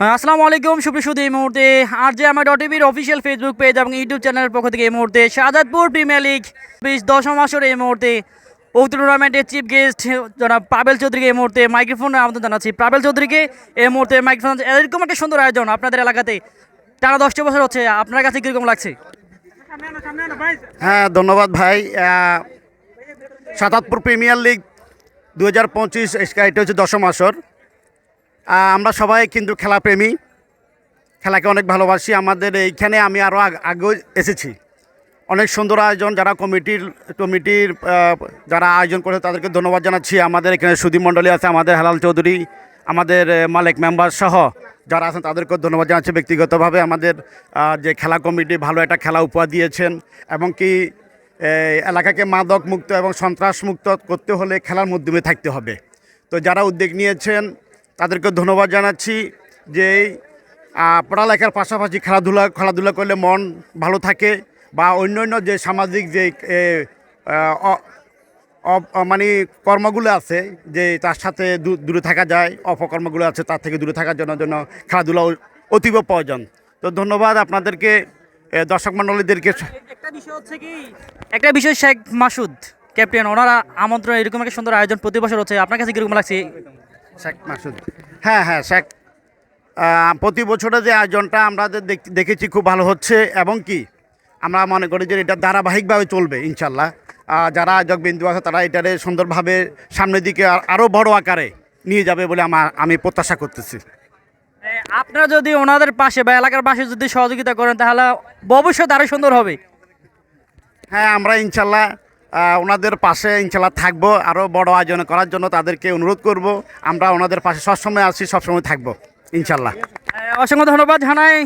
আসসালামু আলাইকুম, সুপ্রিয় এই মুহূর্তে আর যে আমার ডট টিভির অফিসিয়াল ফেসবুক পেজ এবং ইউটিউব চ্যানেলের পক্ষ থেকে এই মুহূর্তে শাহাদাতপুর প্রিমিয়ার লিগ বিশ দশম আসর এই মুহূর্তে উক্ত টুর্নামেন্টের চিফ গেস্ট জনাব পাবেল চৌধুরীকে এই মুহূর্তে মাইক্রোফোনে আমন্ত্রণ জানাচ্ছি। পাবেল চৌধুরীকে এই মুহূর্তে মাইক্রোফোন এরকম একটা সুন্দর আয়োজন আপনাদের এলাকাতে টানা দশটা বছর হচ্ছে, আপনার কাছে কীরকম লাগছে? হ্যাঁ ধন্যবাদ ভাই। সাতাতপুর প্রিমিয়ার লিগ দু হাজার পঁচিশ এটা হচ্ছে দশম আসর। আমরা সবাই কিন্তু খেলাপ্রেমী। খেলাকে অনেক ভালোবাসি। আমাদের এইখানে আমি আরও আগেও এসেছি। অনেক সুন্দর আয়োজন। যারা কমিটির কমিটির যারা আয়োজন করে তাদেরকে ধন্যবাদ জানাচ্ছি। আমাদের এখানে সুদী মণ্ডলী আছে, আমাদের হালাল চৌধুরী, আমাদের মালিক মেম্বার সহ যারা আছেন তাদেরকেও ধন্যবাদ জানাচ্ছি। ব্যক্তিগতভাবে আমাদের যে খেলা কমিটি ভালো একটা খেলা উপহার দিয়েছেন এবং কি এলাকাকে মাদক মুক্ত এবং সন্ত্রাস মুক্ত করতে হলে খেলার মাধ্যমে থাকতে হবে। তো যারা উদ্যোগ নিয়েছেন তাদেরকে ধন্যবাদ জানাচ্ছি যে পড়ালেখার পাশাপাশি খেলাধুলা খেলাধুলা করলে মন ভালো থাকে বা অন্যান্য যে সামাজিক যে মানে কর্মগুলো আছে যে তার সাথে দূরে থাকা যায়, অপকর্মগুলো আছে তার থেকে দূরে থাকার জন্য জন্য খেলাধুলা অতীব প্রয়োজন। তো ধন্যবাদ আপনাদেরকে দর্শক মণ্ডলীদেরকে। একটা বিষয় হচ্ছে কি, একটা বিষয় শেখ মাসুদ, ক্যাপ্টেন, ওনারা আমন্ত্রণ এরকম একটা সুন্দর আয়োজন প্রতি বছর হচ্ছে, আপনার কাছে কীরকম লাগছে? শেখ মাসুদ। হ্যাঁ হ্যাঁ শেখ প্রতি বছরে যে আয়োজনটা আমরা দেখেছি খুব ভালো হচ্ছে এবং কি আমরা মনে করি যে এটা ধারাবাহিকভাবে চলবে ইনশাল্লাহ। যারা আয়োজক বিন্দু আছে তারা এটারে সুন্দরভাবে সামনের দিকে আরও বড় আকারে নিয়ে যাবে বলে আমার আমি প্রত্যাশা করতেছি। আপনারা যদি ওনাদের পাশে বা এলাকার পাশে যদি সহযোগিতা করেন তাহলে ভবিষ্যৎ আরও সুন্দর হবে। হ্যাঁ আমরা ইনশাল্লাহ ওনাদের পাশে ইনশাল্লাহ থাকব আরও বড় আয়োজন করার জন্য তাদেরকে অনুরোধ করব। আমরা ওনাদের পাশে সবসময় আসি, সবসময় থাকব, ইনশাল্লাহ। অসংখ্য ধন্যবাদ জানাই